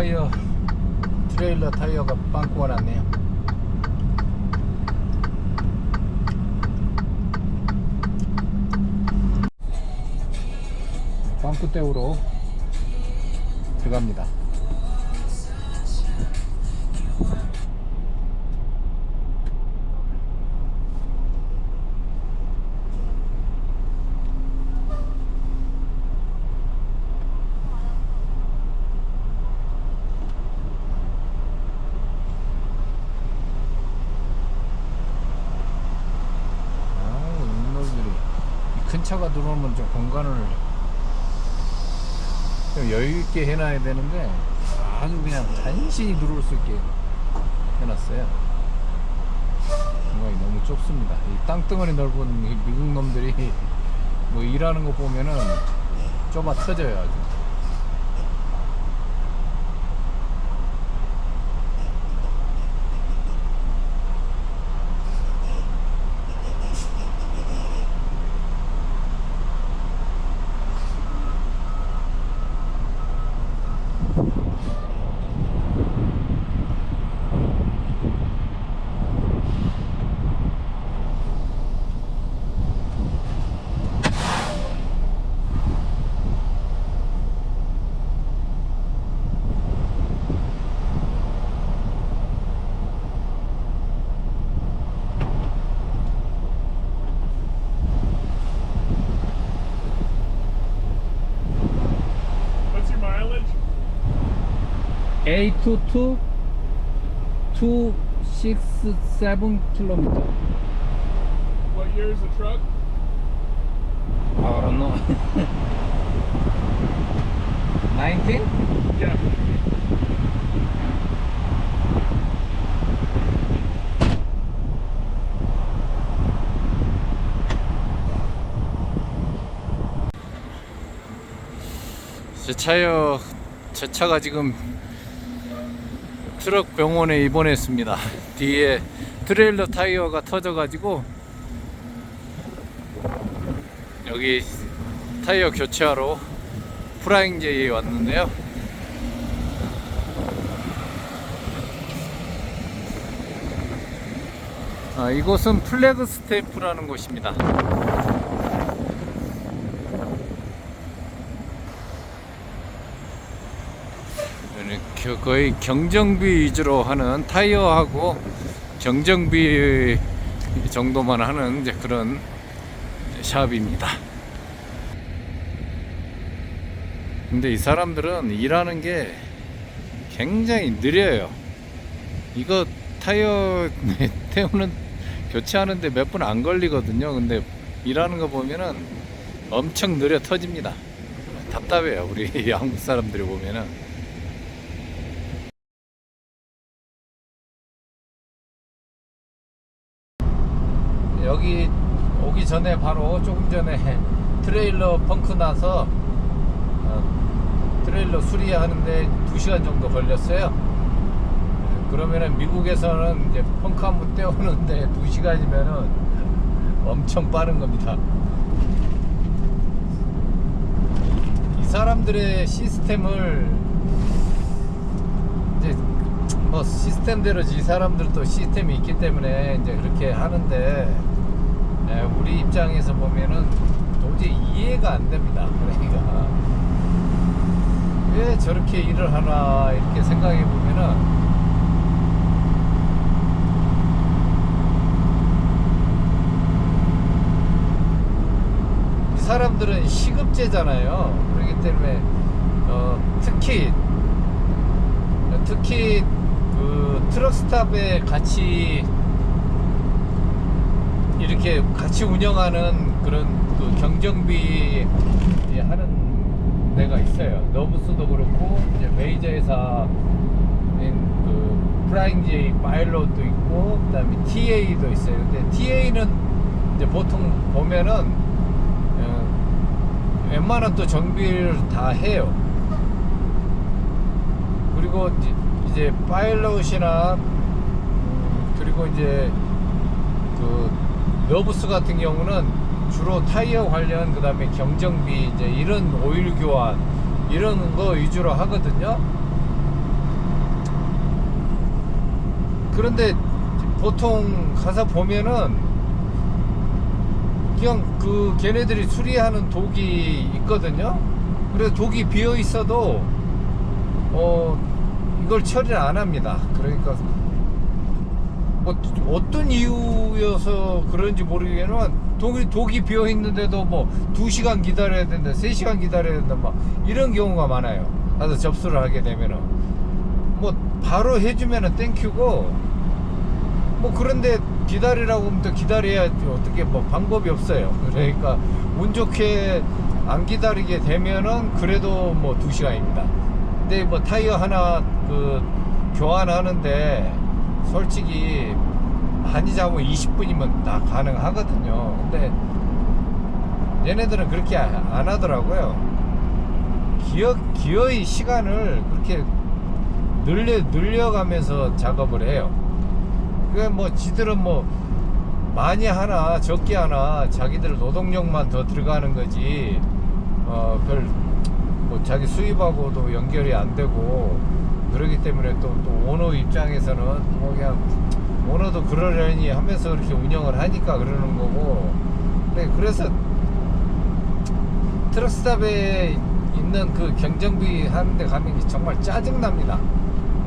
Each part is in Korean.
타이어 트레일러 타이어가 빵꾸가 났네요. 빵꾸 때우러 들어갑니다 아, 이놈들이 큰 차가 들어오면 좀 공간을 좀 여유 있게 해놔야 되는데 아주 그냥 간신히 들어올 수 있게 해놨어요. 공간이 너무 좁습니다. 이 땅덩어리 넓은 이 미국 놈들이 뭐 일하는 거 보면은 좁아 터져요 아주. A22 267 킬로미터. What year is the truck? I don't know. 19? Yeah. 제 차요, 제 차가 지금 트럭 병원에 입원했습니다. 뒤에 트레일러 타이어가 터져가지고 여기 타이어 교체하러 프라잉 제이에 왔는데요. 아, 이곳은 플래그 스테이프라는 곳입니다. 거의 경정비 위주로 하는 타이어하고 경정비 정도만 하는 이제 그런 샵입니다. 근데 이 사람들은 일하는 게 굉장히 느려요. 이거 타이어 태우는 교체하는데 몇 분 안 걸리거든요. 근데 일하는 거 보면은 엄청 느려 터집니다. 답답해요. 우리 한국 사람들이 보면은. 여기 오기 전에 바로 조금 전에 트레일러 펑크 나서 어, 트레일러 수리하는데 2시간 정도 걸렸어요. 그러면은 미국에서는 이제 펑크 한 번 떼우는데 2시간이면은 엄청 빠른 겁니다. 이 사람들의 시스템을 이제 뭐 시스템대로 이 사람들도 시스템이 있기 때문에 이제 그렇게 하는데 예, 우리 입장에서 보면은 도저히 이해가 안 됩니다. 그러니까 왜 저렇게 일을 하나 이렇게 생각해 보면은 이 사람들은 시급제잖아요. 그렇기 때문에 어, 특히 특히 그 트럭 스탑에 같이 이렇게 같이 운영하는 그런 그 경정비 하는 데가 있어요. 너브스도 그렇고 이제 메이저 회사인 그 프라잉제이 파일럿도 있고 그다음에 TA도 있어요. 근데 TA는 이제 보통 보면은 어, 웬만한 또 정비를 다 해요. 그리고 이제- 이제 파일럿이나 음, 그리고 이제 그 러브스 같은 경우는 주로 타이어 관련 그다음에 경정비 이제 이런 오일 교환 이런 거 위주로 하거든요. 그런데 보통 가서 보면은 그냥 그 걔네들이 수리하는 독이 있거든요. 그래서 독이 비어 있어도 어 이걸 처리를 안 합니다. 그러니까 뭐 어떤 이유여서 그런지 모르겠지만 독이 독이 비어 있는데도 뭐 2시간 기다려야 된다, 3시간 기다려야 된다 막 이런 경우가 많아요. 가서 접수를 하게 되면은 뭐 바로 해주면은 땡큐고 뭐 그런데 기다리라고 하면 또 기다려야지 어떻게 뭐 방법이 없어요. 그러니까 운 좋게 안 기다리게 되면은 그래도 뭐 2시간입니다. 근데 뭐 타이어 하나 그 교환하는데 솔직히 많이 잡으면 20분이면 다 가능하거든요. 근데 얘네들은 그렇게 안 하더라고요. 기어, 기어의 시간을 그렇게 늘려, 늘려가면서 작업을 해요. 그게 뭐 지들은 뭐 많이 하나 적게 하나 자기들 노동력만 더 들어가는 거지 어 별 뭐 자기 수입하고도 연결이 안 되고 그러기 때문에 또, 또 오너 입장에서는 뭐 그냥 오너도 그러려니 하면서 이렇게 운영을 하니까 그러는 거고 네, 그래서 트럭스탑에 있는 그 경정비 하는데 가면 정말 짜증납니다.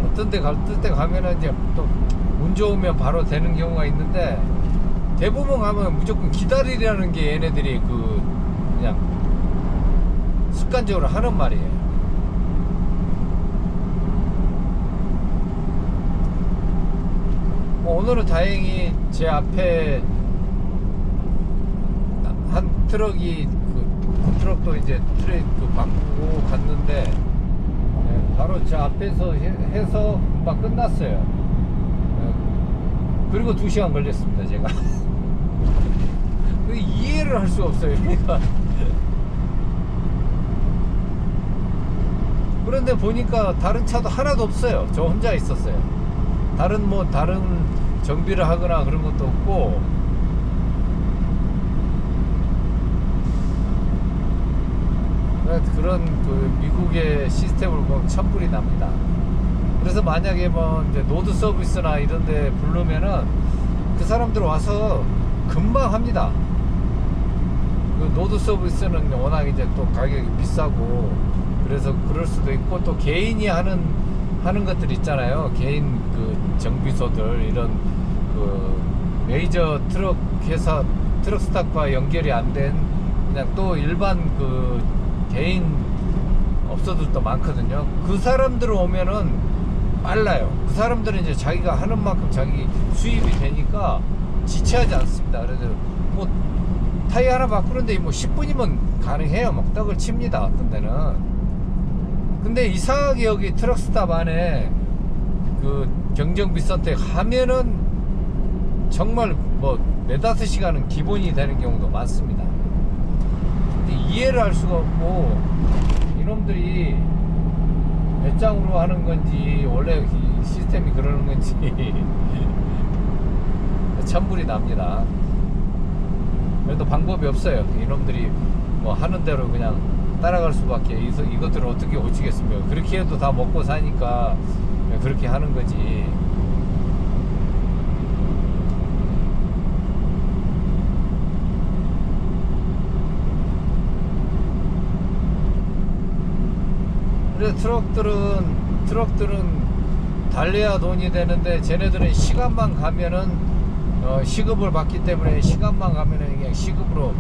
어떤 데 갈 때 가면은 이제 또 운 좋으면 바로 되는 경우가 있는데 대부분 가면 무조건 기다리라는 게 얘네들이 그 그냥 습관적으로 하는 말이에요. 뭐 오늘은 다행히 제 앞에 한 트럭이 그, 그 트럭도 이제 트랙 그 바꾸고 갔는데 예, 바로 제 앞에서 해, 금방 끝났어요. 예, 그리고 2시간 걸렸습니다, 제가. 그 이해를 할 수가 없어요. 그런데 보니까 다른 차도 하나도 없어요. 저 혼자 있었어요. 다른 뭐 다른 정비를 하거나 그런 것도 없고 그런 그 미국의 시스템을 보면 천불이 납니다. 그래서 만약에 뭐 이제 노드 서비스나 이런 데 부르면은 그 사람들 와서 금방 합니다. 그 노드 서비스는 워낙 이제 또 가격이 비싸고 그래서 그럴 수도 있고 또 개인이 하는 하는 것들 있잖아요. 개인 그 정비소들 이런 그 메이저 트럭 회사 트럭 스탁과 연결이 안 된 그냥 또 일반 그 개인 업소들도 많거든요. 그 사람들 오면은 빨라요. 그 사람들은 이제 자기가 하는 만큼 자기 수입이 되니까 지체하지 않습니다. 그래서 뭐 타이어 하나 바꾸는데 뭐 10분이면 가능해요. 막 떡을 칩니다. 어떤 데는. 근데 이상하게 여기 트럭스탑 안에 그 경정비 선택 하면은 정말 뭐 네다섯 시간은 기본이 되는 경우도 많습니다. 근데 이해를 할 수가 없고 이놈들이 배짱으로 하는 건지 원래 이 시스템이 그러는 건지 천불이 납니다. 그래도 방법이 없어요. 이놈들이 뭐 하는 대로 그냥 따라갈 수밖에 이것들을 어떻게 고치겠습니까? 그렇게 해도 다 먹고 사니까 그렇게 하는 거지. 트럭들은 트럭들은 달려야 돈이 되는데 쟤네들은 시간만 가면은 어, 시급을 받기 때문에 시간만 가면은 그냥 시급으로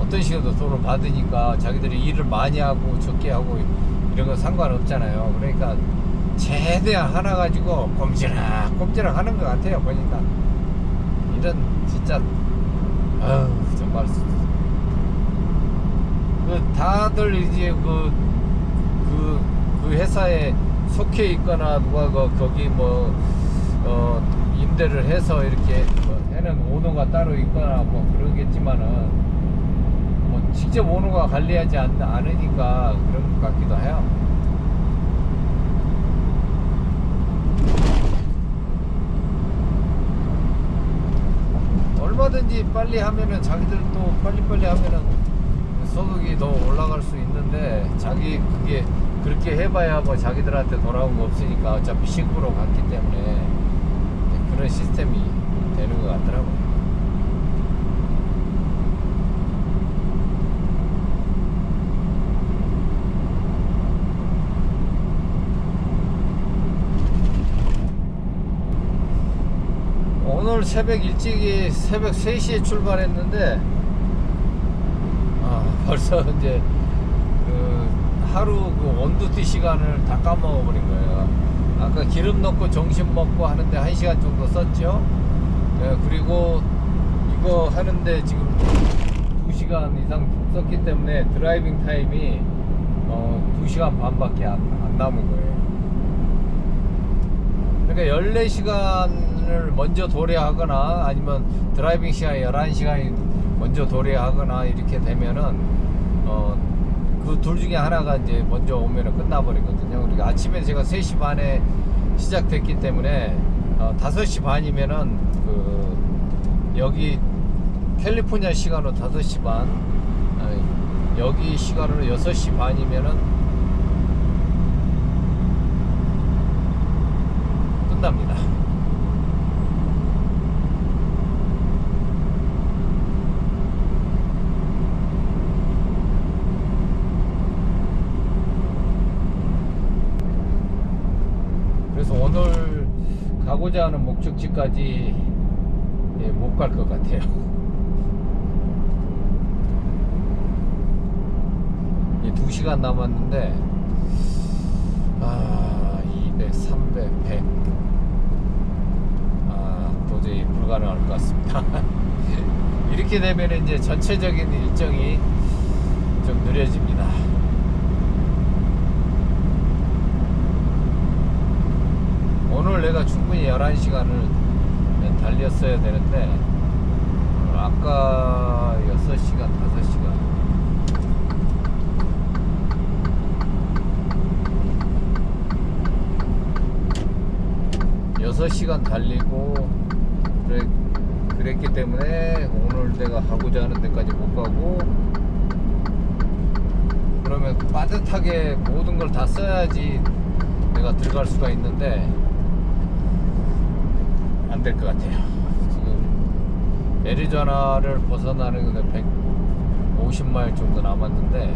어떤 식으로 돈을 받으니까 자기들이 일을 많이 하고 적게 하고 이런 거 상관없잖아요. 그러니까 최대한 하나 가지고 꼼지락 꼼지락 하는 것 같아요. 보니까 이런 진짜 아유 정말 그 다들 이제 그 그, 그 회사에 속해 있거나 누가 그 거기 뭐, 어, 임대를 해서 이렇게 뭐 해는 오너가 따로 있거나 뭐 그러겠지만은 뭐 직접 오너가 관리하지 않, 않으니까 그런 것 같기도 해요. 얼마든지 빨리 하면은 자기들도 빨리빨리 하면은 소득이 더 올라갈 수 있는데 자기 그게 그렇게 해봐야 뭐 자기들한테 돌아온 거 없으니까 어차피 시급으로 갔기 때문에 그런 시스템이 되는 것 같더라고요. 오늘 새벽 일찍이 새벽 3시에 출발했는데 아, 벌써 이제 그 하루 그 원두티 시간을 다 까먹어 버린 거예요. 아까 기름 넣고 점심 먹고 하는데 1시간 정도 썼죠. 예, 그리고 이거 하는데 지금 2시간 이상 썼기 때문에 드라이빙 타임이 어, 2시간 반밖에 안, 안 남은 거예요. 그러니까 14시간을 먼저 도래하거나 아니면 드라이빙 시간이 11시간이 먼저 도래하거나 이렇게 되면은 어, 그 둘 중에 하나가 이제 먼저 오면은 끝나버리거든요. 그러니까 아침에 제가 3시 반에 시작됐기 때문에 어, 5시 반이면은 그 여기 캘리포니아 시간으로 5시 반 어, 여기 시간으로 6시 반이면은 끝납니다. 그래서 오늘 가고자 하는 목적지까지 예, 못갈 것 같아요. 이 2시간 남았는데 아 200, 300, 100 아, 도저히 불가능할 것 같습니다. 이렇게 되면 이제 전체적인 일정이 좀 느려집니다. 오늘 내가 충분히 11시간을 달렸어야 되는데 아까 6시간, 5시간. 6시간 달리고 그래, 그랬기 때문에 오늘 내가 가고자 하는 데까지 못 가고 그러면 빠듯하게 모든 걸 다 써야지 내가 들어갈 수가 있는데 안 될 것 같아요. 지금 애리조나를 벗어나는 데 150마일 정도 남았는데